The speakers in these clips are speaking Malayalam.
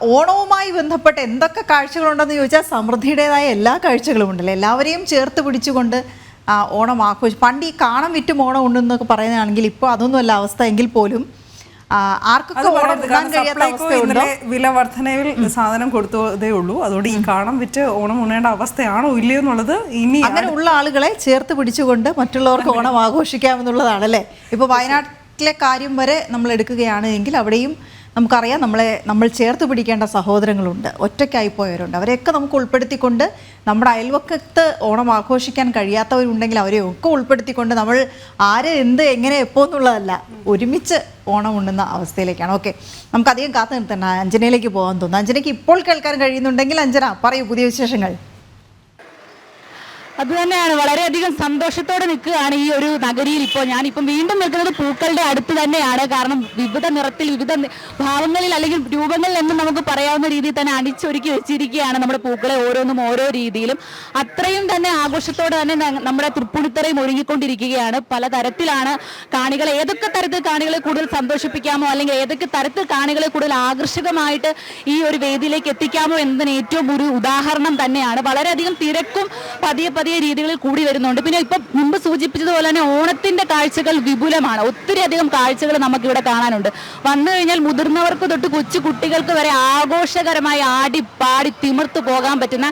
ഓണവുമായി ബന്ധപ്പെട്ട് എന്തൊക്കെ കാഴ്ചകളുണ്ടെന്ന് ചോദിച്ചാൽ സമൃദ്ധിയുടേതായ എല്ലാ കാഴ്ചകളും ഉണ്ടല്ലോ? എല്ലാവരെയും ചേർത്ത് പിടിച്ചുകൊണ്ട് ആ, ഓണം ആഘോഷിച്ചു പണ്ട് ഈ കാണം വിറ്റും ഓണം ഉണ്ടെന്നൊക്കെ പറയുന്നതാണെങ്കിൽ ഇപ്പോൾ അതൊന്നുമല്ല അവസ്ഥ എങ്കിൽ പോലും ആർക്കൊക്കെ ഓണം. കഴിയാത്ത വില വർധനയിൽ സാധനം കൊടുത്തതേ ഉള്ളൂ. അതുകൊണ്ട് ഈ കാണം വിറ്റ് ഓണം ഉണ്ണേണ്ട അവസ്ഥയാണോ ഇല്ലയോ എന്നുള്ളത് ഇനി അങ്ങനെ ഉള്ള ആളുകളെ ചേർത്ത് പിടിച്ചുകൊണ്ട് മറ്റുള്ളവർക്ക് ഓണം ആഘോഷിക്കാമെന്നുള്ളതാണല്ലേ ഇപ്പോൾ വയനാട്ടിലെ കാര്യം വരെ നമ്മൾ എടുക്കുകയാണ് എങ്കിൽ അവിടെയും നമുക്കറിയാം നമ്മളെ നമ്മൾ ചേർത്ത് പിടിക്കേണ്ട സഹോദരങ്ങളുണ്ട് ഒറ്റയ്ക്കായി പോയവരുണ്ട്. അവരെയൊക്കെ നമുക്ക് ഉൾപ്പെടുത്തിക്കൊണ്ട് നമ്മുടെ അയൽവക്കത്ത് ഓണം ആഘോഷിക്കാൻ കഴിയാത്തവരുണ്ടെങ്കിൽ അവരെ ഒക്കെ ഉൾപ്പെടുത്തിക്കൊണ്ട് നമ്മൾ ആര് എന്ത് എങ്ങനെ എപ്പോൾ എന്നുള്ളതല്ല ഒരുമിച്ച് ഓണം ഉണ്ടെന്ന അവസ്ഥയിലേക്കാണ്. ഓക്കെ നമുക്ക് അധികം കാത്തു നിർത്തണ്ട. അഞ്ജനയിലേക്ക് പോകാൻ തോന്നുന്നു. അഞ്ജനയ്ക്ക് ഇപ്പോൾ കേൾക്കാൻ കഴിയുന്നുണ്ടെങ്കിൽ അഞ്ജന പറയൂ പുതിയ വിശേഷങ്ങൾ. അത് തന്നെയാണ് വളരെയധികം സന്തോഷത്തോടെ നിൽക്കുകയാണ് ഈ ഒരു നഗരിയിൽ ഇപ്പോൾ. ഞാനിപ്പം വീണ്ടും നിൽക്കുന്നത് പൂക്കളുടെ അടുത്ത് തന്നെയാണ്. കാരണം വിവിധ നിറത്തിൽ വിവിധ ഭാവങ്ങളിൽ അല്ലെങ്കിൽ രൂപങ്ങളിൽ എന്നും നമുക്ക് പറയാവുന്ന രീതിയിൽ തന്നെ അണിച്ചൊരുക്കി വെച്ചിരിക്കുകയാണ് നമ്മുടെ പൂക്കളെ ഓരോന്നും ഓരോ രീതിയിലും. അത്രയും തന്നെ ആഘോഷത്തോടെ തന്നെ നമ്മുടെ തൃപ്പൂണിത്തറയും ഒരുങ്ങിക്കൊണ്ടിരിക്കുകയാണ്. പലതരത്തിലാണ് കാണികളെ ഏതൊക്കെ തരത്തിൽ കാണികളെ കൂടുതൽ സന്തോഷിപ്പിക്കാമോ അല്ലെങ്കിൽ ഏതൊക്കെ തരത്തിൽ കാണികളെ കൂടുതൽ ആകർഷകമായിട്ട് ഈ ഒരു വേദിയിലേക്ക് എത്തിക്കാമോ എന്നതിന് ഏറ്റവും ഒരു ഉദാഹരണം തന്നെയാണ്. വളരെയധികം തിരക്കും പതിയെ പതിയെ രീതികളിൽ കൂടി വരുന്നുണ്ട്. പിന്നെ ഇപ്പം മുമ്പ് സൂചിപ്പിച്ചതുപോലെ തന്നെ ഓണത്തിന്റെ കാഴ്ചകൾ വിപുലമാണ്. ഒത്തിരി അധികം കാഴ്ചകൾ നമുക്കിവിടെ കാണാനുണ്ട്. വന്നു കഴിഞ്ഞാൽ മുതിർന്നവർക്ക് തൊട്ട് കൊച്ചു കുട്ടികൾക്ക് വരെ ആഘോഷകരമായി ആടി പാടി തിമിർത്തു പോകാൻ പറ്റുന്ന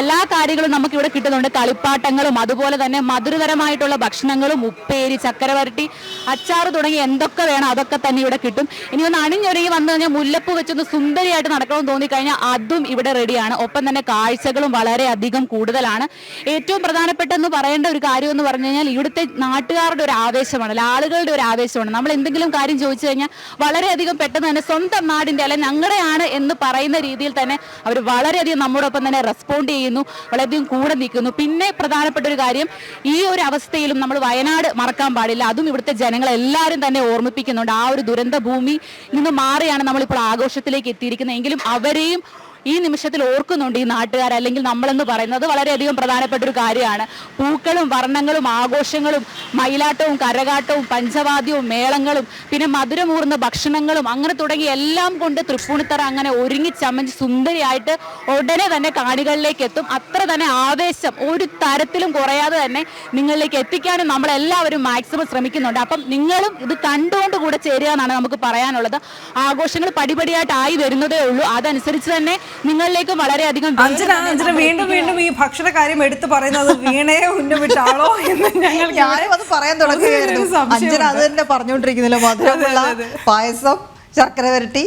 എല്ലാ കാര്യങ്ങളും നമുക്കിവിടെ കിട്ടുന്നുണ്ട്. കളിപ്പാട്ടങ്ങളും അതുപോലെ തന്നെ മധുരതരമായിട്ടുള്ള ഭക്ഷണങ്ങളും ഉപ്പേരി ചക്കരവരട്ടി അച്ചാറ് തുടങ്ങി എന്തൊക്കെ വേണം അതൊക്കെ തന്നെ ഇവിടെ കിട്ടും. ഇനി ഒന്ന് അണിഞ്ഞൊരുങ്ങി വന്നു കഴിഞ്ഞാൽ മുല്ലപ്പ് വെച്ചൊന്ന് സുന്ദരിയായിട്ട് നടക്കണമെന്ന് തോന്നിക്കഴിഞ്ഞാൽ അതും ഇവിടെ റെഡിയാണ് ഒപ്പം തന്നെ കാഴ്ചകളും വളരെ അധികം കൂടുതലാണ്. ഏറ്റവും പ്രധാനപ്പെട്ടെന്ന് പറയേണ്ട ഒരു കാര്യം എന്ന് പറഞ്ഞു കഴിഞ്ഞാൽ ഇവിടുത്തെ നാട്ടുകാരുടെ ഒരു ആവേശമാണ് ആളുകളുടെ ഒരു ആവേശമാണ്. നമ്മൾ എന്തെങ്കിലും കാര്യം ചോദിച്ചു കഴിഞ്ഞാൽ വളരെയധികം പെട്ടെന്ന് തന്നെ സ്വന്തം നാടിന്റെ അല്ലെ ഞങ്ങളുടെയാണ് എന്ന് പറയുന്ന രീതിയിൽ തന്നെ അവർ വളരെയധികം നമ്മോടൊപ്പം തന്നെ റെസ്പോണ്ട് ചെയ്യുന്നു വളരെയധികം കൂടെ നിൽക്കുന്നു. പിന്നെ പ്രധാനപ്പെട്ട ഒരു കാര്യം ഈ ഒരു അവസ്ഥയിലും നമ്മൾ വയനാട് മറക്കാൻ പാടില്ല. അതും ഇവിടുത്തെ ജനങ്ങളെല്ലാവരും തന്നെ ഓർമ്മിപ്പിക്കുന്നുണ്ട്. ആ ഒരു ദുരന്ത ഭൂമി നിന്ന് മാറിയാണ് നമ്മളിപ്പോൾ ആഘോഷത്തിലേക്ക് എത്തിയിരിക്കുന്നത്. എങ്കിലും അവരെയും ഈ നിമിഷത്തിൽ ഓർക്കുന്നുണ്ട് ഈ നാട്ടുകാർ അല്ലെങ്കിൽ നമ്മളെന്ന് പറയുന്നത്. വളരെയധികം പ്രധാനപ്പെട്ട ഒരു കാര്യമാണ്. പൂക്കളും വർണങ്ങളും ആഘോഷങ്ങളും മയിലാട്ടവും കരകാട്ടവും പഞ്ചവാദ്യവും മേളങ്ങളും പിന്നെ മധുരമൂർന്ന ഭക്ഷണങ്ങളും അങ്ങനെ തുടങ്ങി എല്ലാം കൊണ്ട് തൃപ്പൂണിത്തറ അങ്ങനെ ഒരുങ്ങി ചമഞ്ഞ് സുന്ദരിയായിട്ട് ഉടനെ തന്നെ കാണികളിലേക്ക് എത്തും. അത്ര തന്നെ ആവേശം ഒരു തരത്തിലും കുറയാതെ തന്നെ നിങ്ങളിലേക്ക് എത്തിക്കാനും നമ്മളെല്ലാവരും മാക്സിമം ശ്രമിക്കുന്നുണ്ട്. അപ്പം നിങ്ങളും ഇത് കണ്ടുകൊണ്ട് കൂടെ ചേരുക എന്നാണ് നമുക്ക് പറയാനുള്ളത്. ആഘോഷങ്ങൾ പടിപടിയായിട്ട് ആയി വരുന്നതേ ഉള്ളൂ. അതനുസരിച്ച് തന്നെ നിങ്ങളിലേക്കും വളരെയധികം അഞ്ജന അഞ്ജന വീണ്ടും വീണ്ടും ഈ ഭക്ഷണ കാര്യം എടുത്തു പറയുന്നത് വീണയെ ഉന്നമിട്ടാളോ എന്ന് ഞങ്ങൾ ഞാനും അത് പറയാൻ തുടങ്ങുകയായിരുന്നു. അഞ്ജന അത് തന്നെ പറഞ്ഞുകൊണ്ടിരിക്കുന്നില്ല. മധുരമുള്ള പായസം ശർക്കര വരട്ടി.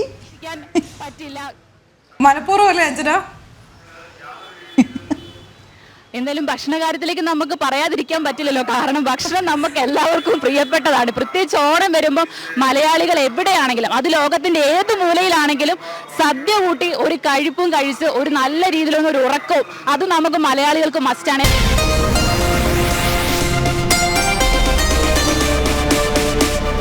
പറ്റില്ല. മലപ്പുറം അല്ലേ അഞ്ജന? എന്തായാലും ഭക്ഷണ കാര്യത്തിലേക്ക് നമുക്ക് പറയാതിരിക്കാൻ പറ്റില്ലല്ലോ. കാരണം ഭക്ഷണം നമുക്ക് എല്ലാവർക്കും പ്രിയപ്പെട്ടതാണ്. പ്രത്യേകിച്ച് ഓണം വരുമ്പോൾ മലയാളികൾ എവിടെയാണെങ്കിലും അത് ലോകത്തിന്റെ ഏത് മൂലയിലാണെങ്കിലും സദ്യ കൂട്ടി ഒരു കഴിപ്പും കഴിച്ച് ഒരു നല്ല രീതിയിലുള്ള ഒരു ഉറക്കവും അത് നമുക്ക് മലയാളികൾക്ക് മസ്റ്റാണ്